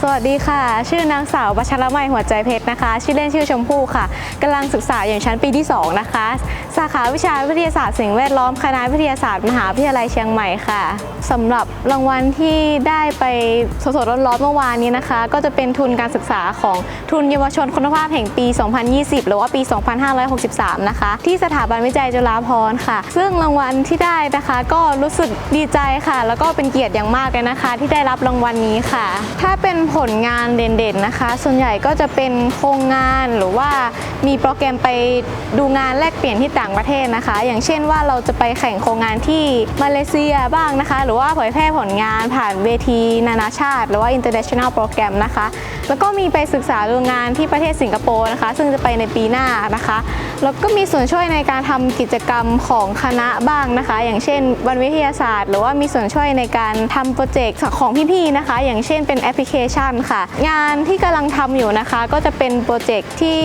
สวัสดีค่ะ ชื่อนางสาวปัชรมัยหัวใจเพชรนะคะ ชื่อเล่นชื่อชมพู่ค่ะกำลังศึกษาอยู่ชั้นปีที่ 2 นะคะ สาขาวิชาวิทยาศาสตร์สิ่งแวดล้อมคณะวิทยาศาสตร์มหาวิทยาลัยเชียงใหม่ค่ะสำหรับรางวัลที่ได้ไปสดๆร้อนๆเมื่อวานนี้นะคะ ก็จะเป็นทุนการศึกษาของทุนเยาวชนคุณภาพแห่งปี 2020 หรือว่าปี 2563 นะคะ ที่สถาบันวิจัยจุฬาภรณ์ค่ะ ซึ่งรางวัลที่ได้นะคะ ก็รู้สึกดีใจค่ะ แล้วก็เป็นเกียรติอย่างมากเลยนะคะ ที่ได้รับรางวัลนี้ค่ะถ้าาเป็นผลงานเด่นๆนะคะ ส่วนใหญ่ก็จะเป็นโครงงานหรือว่ามีโปรแกรมไปดูงานแลกเปลี่ยนที่ต่างประเทศนะคะ อย่างเช่นว่าเราจะไปแข่งโครงงานที่มาเลเซียบ้างนะคะ หรือว่าเผยแพร่ผลงานผ่านเวทีนานาชาติ หรือว่า international program นะคะ แล้วก็มีไปศึกษาดูงานที่ประเทศสิงคโปร์นะคะ ซึ่งจะไปในปีหน้านะคะแล้วก็มีส่วนช่วยในการทำกิจกรรมของคณะบ้างนะคะ อย่างเช่นวันวิทยาศาสตร์ หรือว่ามีส่วนช่วยในการทำโปรเจกต์ของพี่ๆนะคะ อย่างเช่นเป็นแอปพลิเคชันค่ะ งานที่กำลังทำอยู่นะคะ ก็จะเป็นโปรเจกต์ที่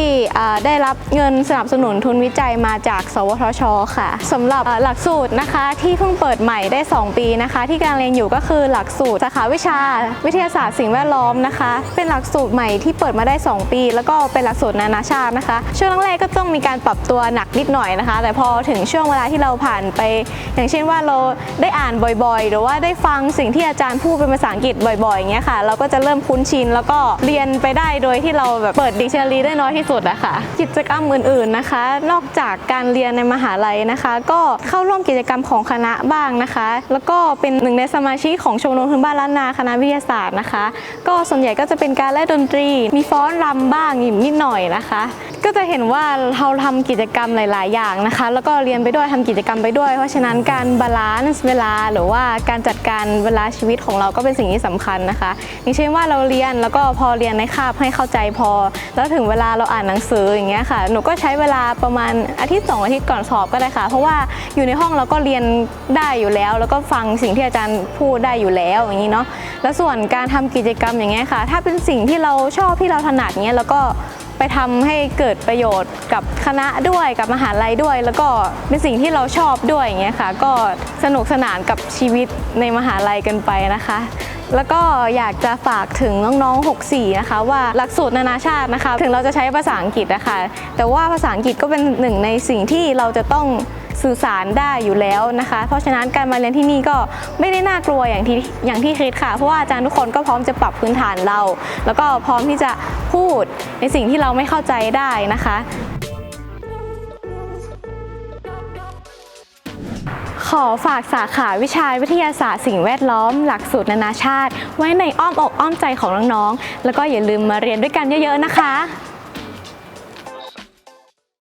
ได้รับเงินสนับสนุนทุนวิจัยมาจาก สวทช ค่ะสำหรับหลักสูตรนะคะที่เพิ่งเปิดใหม่ได้ 2 ปีนะคะ ที่กำลังเรียนอยู่ก็คือหลักสูตรสาขาวิชา วิทยาศาสตร์สิ่งแวดล้อมนะคะ เป็นหลักสูตรใหม่ที่เปิดมาได้ 2 ปี แล้วก็เป็นหลักสูตรนานาชาตินะคะ ช่วงแรกๆก็ต้องมีการปรับตัวหนักนิดหน่อยนะคะ แต่พอถึงช่วงเวลาที่เราผ่านไป อย่างเช่นว่าเราได้อ่านบ่อยๆ หรือว่าได้ฟังสิ่งที่อาจารย์พูดเป็นภาษาอังกฤษบ่อยๆอย่างเงี้ยค่ะ เราก็จะเริ่มคุ้นชินแล้วก็เรียนไปได้โดยที่เราแบบเปิดดิกชันนารีได้น้อยที่สุดอะค่ะกิจกรรมอื่นๆนะคะ นอกจากการเรียนในมหาลัยนะคะ ก็เข้าร่วมกิจกรรมของคณะบ้างนะคะ แล้วก็เป็นหนึ่งในสมาชิกของชมรมพื้นบ้านล้านนาคณะวิทยาศาสตร์นะคะ ก็ส่วนใหญ่ก็จะเป็นการเล่นดนตรี มีฟ้อนรำบ้างนิดหน่อยนะคะ ก็จะเห็นว่าเราททำกิจกรรมหลาย ๆ อย่างนะคะ แล้วก็เรียนไปด้วยทำกิจกรรมไปด้วย เพราะฉะนั้นการบาลานซ์เวลาหรือว่าการจัดการเวลาชีวิตของเราก็เป็นสิ่งที่สำคัญนะคะ อย่างเช่นว่าเราเรียนแล้วก็พอเรียนในคาบให้เข้าใจพอ แล้วถึงเวลาเราอ่านหนังสืออย่างเงี้ยค่ะหนูก็ใช้เวลาประมาณอาทิตย์สองอาทิตย์ก่อนสอบก็ได้ค่ะ เพราะว่าอยู่ในห้องเราก็เรียนได้อยู่แล้ว แล้วก็ฟังสิ่งที่อาจารย์พูดได้อยู่แล้วอย่างนี้เนาะแล้วส่วนการทำกิจกรรมอย่างเงี้ยค่ะ ถ้าเป็นสิ่งที่เราชอบที่เราถนัดเงี้ยแล้วก็ ไปทำให้เกิดประโยชน์กับคณะด้วยกับมหาลัยด้วย แล้วก็เป็นสิ่งที่เราชอบด้วยอย่างเงี้ยค่ะ ก็สนุกสนานกับชีวิตในมหาลัยกันไปนะคะ แล้วก็อยากจะฝากถึงน้องๆ 64 นะคะ ว่าหลักสูตรนานาชาตินะคะ ถึงเราจะใช้ภาษาอังกฤษนะคะ แต่ว่าภาษาอังกฤษก็เป็นหนึ่งในสิ่งที่เราจะต้อง สื่อสารได้อยู่แล้วนะคะ เพราะฉะนั้นการมาเรียนที่นี่ก็ไม่ได้น่ากลัวอย่างที่อย่างที่คิดค่ะ เพราะว่าอาจารย์ทุกคนก็พร้อมจะปรับพื้นฐานเรา แล้วก็พร้อมที่จะพูดในสิ่งที่เราไม่เข้าใจได้นะคะขอฝากสาขาวิชาวิทยาศาสตร์สิ่งแวดล้อม หลักสูตรนานาชาติ ไว้ในอ้อมอกอ้อมใจของน้องๆ แล้วก็อย่าลืมมาเรียนด้วยกันเยอะๆนะคะ